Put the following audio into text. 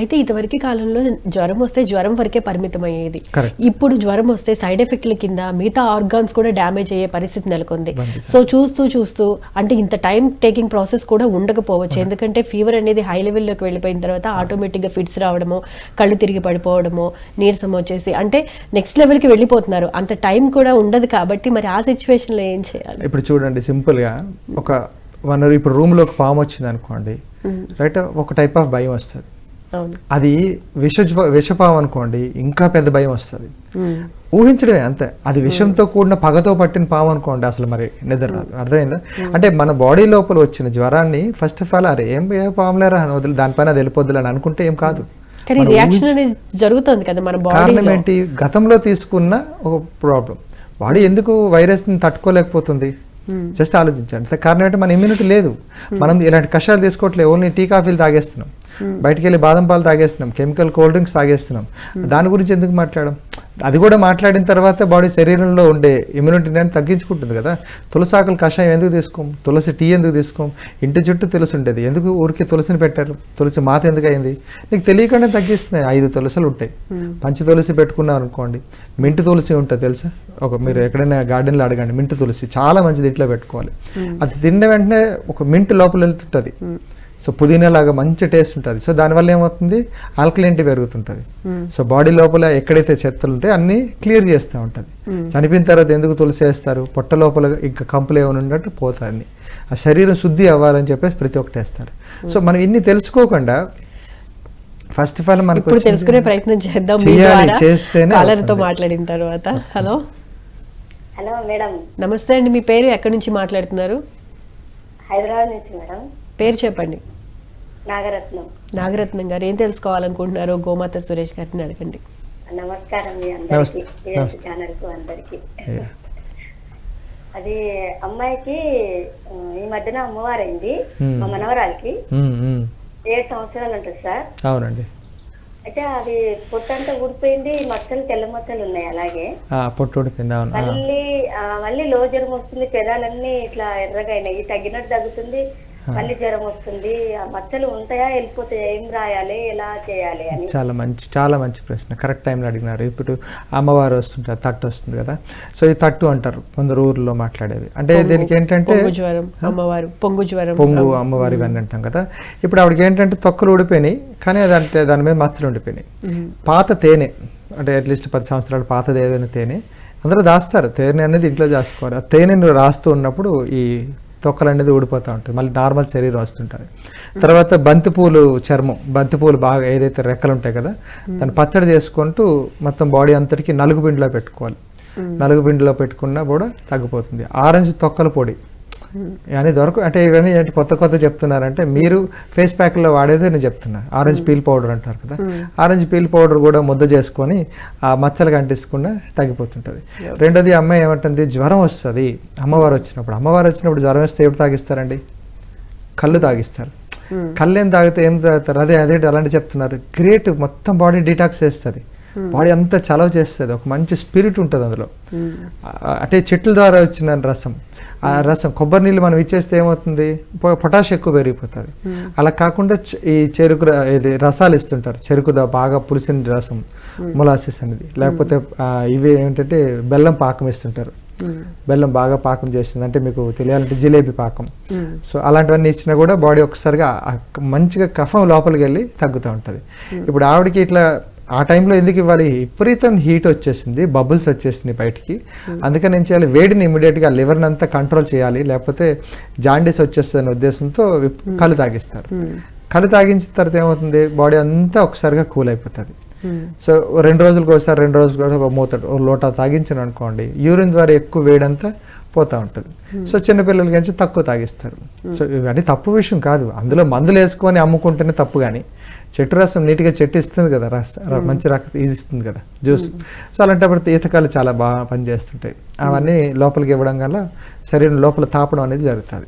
అయితే ఇదివరకు కాలంలో జ్వరం వస్తే జ్వరం వరకే పరిమితం అయ్యేది. ఇప్పుడు జ్వరం వస్తే సైడ్ ఎఫెక్ట్ల కింద మిగతా ఆర్గాన్స్ కూడా డ్యామేజ్ అయ్యే పరిస్థితి నెలకొంది. సో చూస్తూ చూస్తూ అంటే ఇంత టైం టేకింగ్ ప్రాసెస్ కూడా ఉండకపోవచ్చు. ఎందుకంటే ఫీవర్ అనేది హై లెవెల్లోకి వెళ్ళిపోయిన తర్వాత ఆటోమేటిక్గా ఫిట్స్ రావడము కళ్ళు తిరిగి పడిపోవడము నీరసం వచ్చేసి అంటే నెక్స్ట్ లెవెల్కి వెళ్ళిపోతున్నారు. అంత టైం కూడా ఉండదు కాబట్టి మరి ఆ సిచ్యువేషన్లో ఏం చేయాలి? ఇప్పుడు చూడండి సింపుల్గా ఒక వన్ ఇప్పుడు రూమ్లో ఒక పాము వచ్చింది అనుకోండి రైట్ ఒక టైప్ ఆఫ్ భయం వస్తుంది. అది విష విషపాము అనుకోండి ఇంకా పెద్ద భయం వస్తుంది. ఊహించడమే అంతే. అది విషంతో కూడిన పగతో పట్టిన పాము అనుకోండి అసలు మరి నిద్ర రాదు. అర్థమైందా? అంటే మన బాడీ లోపల వచ్చిన జ్వరాన్ని ఫస్ట్ ఆఫ్ ఆల్ అరే ఏం ఏ పాములేరా అని వదిలి దానిపైన అది వెళ్ళిపోద్దులే అని అనుకుంటే ఏం కాదు. కానీ రియాక్షన్ అనేది జరుగుతుంది కదా మన కారణం ఏంటి? గతంలో తీసుకున్న ఒక ప్రాబ్లం బాడీ ఎందుకు వైరస్ని తట్టుకోలేకపోతుంది? జస్ట్ ఆలోచించండి. కారణం ఏంటంటే మన ఇమ్యూనిటీ లేదు. మనం ఇలాంటి కషాయాలు తీసుకోవట్లేదు ఓన్లీ టీ కాఫీలు తాగేస్తున్నాం. బయటికి వెళ్ళి బాదం పాలు తాగేస్తున్నాం కెమికల్ కోల్డ్ డ్రింక్స్ తాగేస్తున్నాం. దాని గురించి ఎందుకు మాట్లాడడం అది కూడా మాట్లాడిన తర్వాత బాడీ శరీరంలో ఉండే ఇమ్యూనిటీని అని తగ్గించుకుంటుంది కదా. తులసాకులు కషాయం ఎందుకు తీసుకోం? తులసి టీ ఎందుకు తీసుకోం? ఇంటి చుట్టూ తులసి ఉండేది. ఎందుకు ఊరికి తులసిని పెట్టారు? తులసి మాత ఎందుకు అయింది? నీకు తెలియకుండా తగ్గిస్తున్నాయి. ఐదు తులసులు ఉంటాయి. పంచి తులసి పెట్టుకున్నాం అనుకోండి. మింటు తులసి ఉంటుంది తెలుసా? ఒక మీరు ఎక్కడైనా గార్డెన్లో అడగండి. మింటు తులసి చాలా మంచిది ఇంట్లో పెట్టుకోవాలి. అది తిన్న వెంటనే ఒక మింట్ లోపల వెళ్తుంటుంది. సో పుదీనా లాగా మంచి టేస్ట్ ఉంటుంది. సో దానివల్ల ఏమవుతుంది? ఆల్కలినిటీ పెరుగుతుంటుంది. సో బాడీ లోపల ఎక్కడైతే చెత్తలు ఉంటాయో అన్ని క్లియర్ చేస్తూ ఉంటుంది. చనిపోయిన తర్వాత ఎందుకు తులసి వేస్తారు? పొట్ట లోపల ఇంకా కంపులు ఏమైనా ఉన్నట్టు పోతాయి ఆ శరీరం శుద్ధి అవ్వాలని చెప్పేసి ప్రతి ఒక్కటి వేస్తారు. సో మనం ఇన్ని తెలుసుకోకుండా ఫస్ట్ ఆఫ్ ఆల్ మనకు తెలుసుకునే ప్రయత్నం చేద్దాం మీ చేయాలి, చేస్తేనే కాలర్తో. మాట్లాడిన తర్వాత. హలో? Hello madam. నమస్తే అండి మీ పేరు ఎక్కడి నుంచి మాట్లాడుతున్నారు? హైదరాబాద్ నుంచి మేడం. పేరు చెప్పండి. నాగరత్నం. నాగరత్నం గారు ఏం తెలుసుకోవాలనుకుంటున్నారు గోమాత సురేష్ గారిని అడగండి. నమస్కారం మీ. అందరికి అందరికి. అది అమ్మాయికి ఈ మధ్యన అమ్మవారైంది. మా మనవరాలకి. ఏడు సంవత్సరాలు ఉంటుంది సార్. అవునండి. అయితే అది పొట్టంతా ఊడిపోయింది మచ్చలు తెల్ల మచ్చలు ఉన్నాయి అలాగే. ఆ, పొట్టు ఊడిపోయింది అవును. మళ్ళీ మళ్ళీ లో జ్వరం వస్తుంది పెదాలన్నీ ఇట్లా ఎర్రగా అయినాయి. తగ్గినట్టు తగ్గుతుంది మళ్ళీ జ్వరం వస్తుంది. ఆ మచ్చలు ఉంటాయా వెళ్ళిపోతాయా ఏం రాయాలి ఎలా చేయాలి అని. చాలా మంచి చాలా మంచి ప్రశ్న. కరెక్ట్ టైంలో అడిగినారు. ఇప్పుడు అమ్మవారు వస్తుంటారు తట్టు వస్తుంది కదా. సో ఈ తట్టు అంటారు కొందరు ఊర్లో మాట్లాడేది. అంటే దీనికి ఏంటంటే పొంగు జ్వరం అమ్మవారు పొంగు జ్వరం. పొంగు అమ్మవారి ఇవన్నీ అంటాం కదా. ఇప్పుడు ఆవిడకి ఏంటంటే తొక్కలు ఊడిపోయినాయి కానీ అది అంటే దాని మీద మచ్చలు ఉండిపోయినాయి. పాత తేనె అంటే అట్లీస్ట్ పది సంవత్సరాల పాతది ఏదైనా తేనె అందరూ దాస్తారు. తేనె అనేది ఇంట్లో దాచుకోవాలి. ఆ తేనెను రాస్తూ ఉన్నప్పుడు ఈ తొక్కలు అనేది ఊడిపోతూ ఉంటుంది. మళ్ళీ నార్మల్ శరీరం వస్తుంటుంది. తర్వాత బంతిపూలు చర్మం. బంతిపూలు బాగా ఏదైతే రెక్కలు ఉంటాయి కదా దాన్ని పచ్చడి చేసుకుంటూ మొత్తం బాడీ అంతటికి నలుగు పిండిలో పెట్టుకోవాలి. నలుగు పిండిలో పెట్టుకున్నా కూడా తగ్గిపోతుంది. ఆరెంజ్ తొక్కల పొడి. అని దొరక అంటే ఇవన్నీ ఏంటి కొత్త కొత్త చెప్తున్నారంటే మీరు ఫేస్ ప్యాక్లో వాడేది నేను చెప్తున్నా. ఆరెంజ్ పీల్ పౌడర్ అంటారు కదా. ఆరెంజ్ పీల్ పౌడర్ కూడా ముద్ద చేసుకొని ఆ మచ్చలు కంటించకుండా తగ్గిపోతుంటుంది. రెండోది అమ్మాయి ఏమంటుంది జ్వరం వస్తుంది. అమ్మవారు వచ్చినప్పుడు అమ్మవారు వచ్చినప్పుడు జ్వరం వస్తే ఎప్పుడు తాగిస్తారండి? కళ్ళు తాగిస్తారు. కళ్ళు ఏం తాగితే ఏం తాగుతారు? అదే అదే అలాంటి చెప్తున్నారు. గ్రేట్ మొత్తం బాడీ డీటాక్స్ చేస్తుంది. బాడీ అంతా చలవ చేస్తుంది. ఒక మంచి స్పిరిట్ ఉంటుంది అందులో. ఆ, అంటే చెట్ల ద్వారా వచ్చిన రసం. ఆ రసం కొబ్బరి నీళ్ళు మనం ఇచ్చేస్తే ఏమవుతుంది? పొటాష్ ఎక్కువ పెరిగిపోతుంది. అలా కాకుండా ఈ చెరుకు ఇది రసాలు ఇస్తుంటారు. చెరుకు బాగా పులిసిన రసం మొలాసిస్ అనేది. లేకపోతే ఇవి ఏంటంటే బెల్లం పాకం ఇస్తుంటారు. బెల్లం బాగా పాకం చేస్తుంది. అంటే మీకు తెలియాలంటే జిలేబీ పాకం. సో అలాంటివన్నీ ఇచ్చినా కూడా బాడీ ఒకసారిగా మంచిగా కఫం లోపలికి వెళ్ళి తగ్గుతూ ఉంటుంది. ఇప్పుడు ఆవిడకి ఇట్లా ఆ టైంలో ఎందుకు ఇవ్వాలి? విపరీతం హీట్ వచ్చేసింది బబుల్స్ వచ్చేసింది బయటికి. అందుకని ఏం చేయాలి? వేడిని ఇమీడియట్గా లివర్ని అంతా కంట్రోల్ చేయాలి. లేకపోతే జాండీస్ వచ్చేస్తుంది అనే ఉద్దేశంతో విప్- కళ్ళు తాగిస్తారు. కళ్ళు తాగించిన తర్వాత ఏమవుతుంది? బాడీ అంతా ఒకసారిగా కూల్ అయిపోతుంది. సో రెండు రోజులకు ఒకసారి రెండు రోజులకు ఒక మూత ఒక లోటా తాగించాను అనుకోండి యూరిన్ ద్వారా ఎక్కువ వేడంతా పోతూ ఉంటుంది. సో చిన్నపిల్లలకి నుంచి తక్కువ తాగిస్తారు. సో ఇవన్నీ తప్పు విషయం కాదు. అందులో మందులు వేసుకొని అమ్ముకుంటేనే తప్పు కానీ చెట్టు రసం నీట్గా చెట్టు ఇస్తుంది కదా రస ర- మంచి రక్త ఇది ఇస్తుంది కదా జ్యూస్. సో అలాంటప్పుడు ఈతకాలు చాలా బాగా పనిచేస్తుంటాయి. అవన్నీ లోపలికి ఇవ్వడం వల్ల శరీరం లోపల తాపడం అనేది జరుగుతుంది.